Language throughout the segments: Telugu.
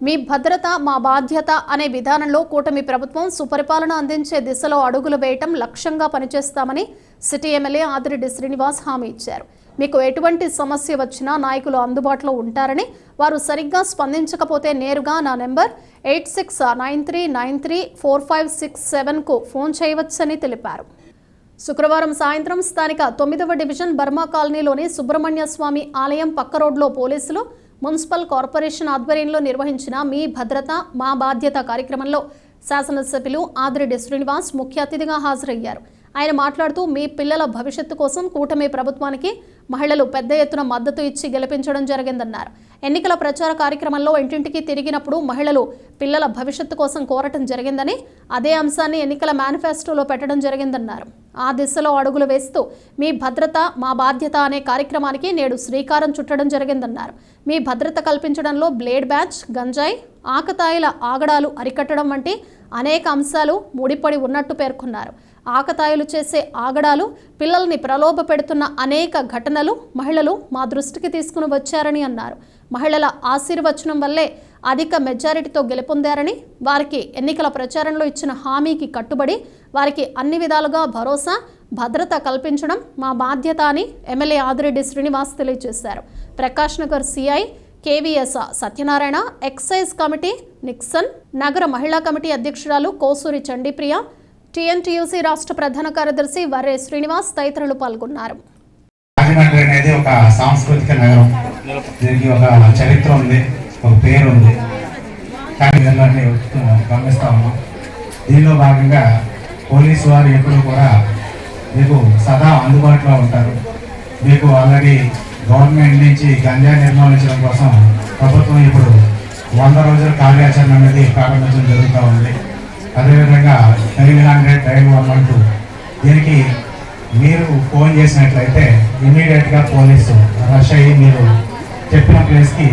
మీ భద్రత మా బాధ్యత అనే విధానంలో కూటమి ప్రభుత్వం సుపరిపాలన అందించే దిశలో అడుగులు వేయటం లక్ష్యంగా పనిచేస్తామని సిటీ ఎమ్మెల్యే ఆదిరెడ్డి శ్రీనివాస్ హామీ ఇచ్చారు. మీకు ఎటువంటి సమస్య వచ్చినా నాయకులు అందుబాటులో ఉంటారని వారు సరిగ్గా స్పందించకపోతే నేరుగా నా number eight six nine three nine three four five six సెవెన్కు phone చేయవచ్చని తెలిపారు. శుక్రవారం సాయంత్రం స్థానిక తొమ్మిదవ డివిజన్ బర్మా కాలనీలోని సుబ్రహ్మణ్య స్వామి ఆలయం పక్క రోడ్లో పోలీసులు మున్సిపల్ కార్పొరేషన్ ఆధ్వర్యంలో నిర్వహించిన మీ భద్రత మా బాధ్యత కార్యక్రమంలో శాసనసభ్యులు ఆదిరెడ్డి శ్రీనివాస్ ముఖ్య అతిథిగా హాజరయ్యారు. ఆయన మాట్లాడుతూ మీ పిల్లల భవిష్యత్తు కోసం కూటమి ప్రభుత్వానికి మహిళలు పెద్ద ఎత్తున మద్దతు ఇచ్చి గెలిపించడం జరిగిందన్నారు. ఎన్నికల ప్రచార కార్యక్రమంలో ఇంటింటికి తిరిగినప్పుడు మహిళలు పిల్లల భవిష్యత్తు కోసం కోరటం జరిగిందని అదే అంశాన్ని ఎన్నికల మేనిఫెస్టోలో పెట్టడం జరిగిందన్నారు. ఆ దిశలో అడుగులు వేస్తూ మీ భద్రత మా బాధ్యత అనే కార్యక్రమానికి నేడు శ్రీకారం చుట్టడం జరిగిందన్నారు. మీ భద్రత కల్పించడంలో బ్లేడ్ బ్యాచ్ గంజాయి ఆకతాయిల ఆగడాలు అరికట్టడం వంటి అనేక అంశాలు ముడిపడి ఉన్నట్టు పేర్కొన్నారు. ఆకతాయిలు చేసే ఆగడాలు పిల్లల్ని ప్రలోభ పెడుతున్న అనేక ఘటనలు మహిళలు మా దృష్టికి తీసుకుని వచ్చారని అన్నారు. మహిళల ఆశీర్వచనం వల్లే అధిక మెజారిటీతో గెలుపొందారని వారికి ఎన్నికల ప్రచారంలో ఇచ్చిన హామీకి కట్టుబడి వారికి అన్ని విధాలుగా భరోసా భద్రత కల్పించడం మా బాధ్యత అని ఎమ్మెల్యే ఆదిరెడ్డి శ్రీనివాస్ తెలియజేశారు. Prakash Nagar CI KVS Satyanarayana excise committee Nixon నగర మహిళా కమిటీ అధ్యక్షురాలు కోసూరి చండీప్రియ టీఎన్టీయూసీ రాష్ట్ర ప్రధాన కార్యదర్శి వర్రే శ్రీనివాస్ తదితరులు పాల్గొన్నారు. రాజమండ్రి అనేది ఒక సాంస్కృతిక నగరం. దీనికి ఒక చరిత్ర ఉంది ఒక పేరు ఉంది. కానీ ఇవన్నీ గమనిస్తా ఉన్నాం. దీనిలో భాగంగా పోలీసు వారు ఎప్పుడు కూడా మీకు సదా అందుబాటులో ఉంటారు. మీకు ఆల్రెడీ గవర్నమెంట్ నుంచి గంజా నిర్మూలించడం కోసం ప్రభుత్వం ఇప్పుడు వంద రోజుల కార్యాచరణ అనేది ప్రారంభించడం జరుగుతూ ఉంది. అదేవిధంగా nine hundred nine one one two దీనికి మీరు ఫోన్ చేసినట్లయితే ఇమీడియట్గా పోలీసు రష్ అయ్యి మీరు చెప్పిన ప్లేస్కి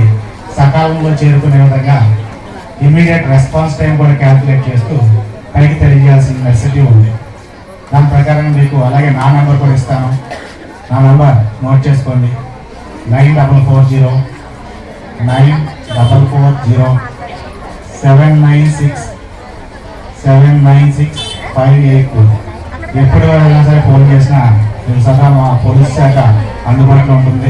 సకాలంలో చేరుకునే విధంగా ఇమీడియట్ రెస్పాన్స్ టైం కూడా క్యాల్కులేట్ చేస్తూ పైకి తెలియజేయాల్సిన మెసేజ్ ఉంది. దాని ప్రకారం మీకు అలాగే నా నెంబర్ కూడా ఇస్తాను. నా నెంబర్ నోట్ చేసుకోండి. Nine double four zero nine double four zero seven nine six seven nine six five eight ఎప్పుడు అయినా సరే ఫోన్ చేసినా మేము సదా మా పోలీస్ శాఖ అందుబాటులో ఉంటుంది.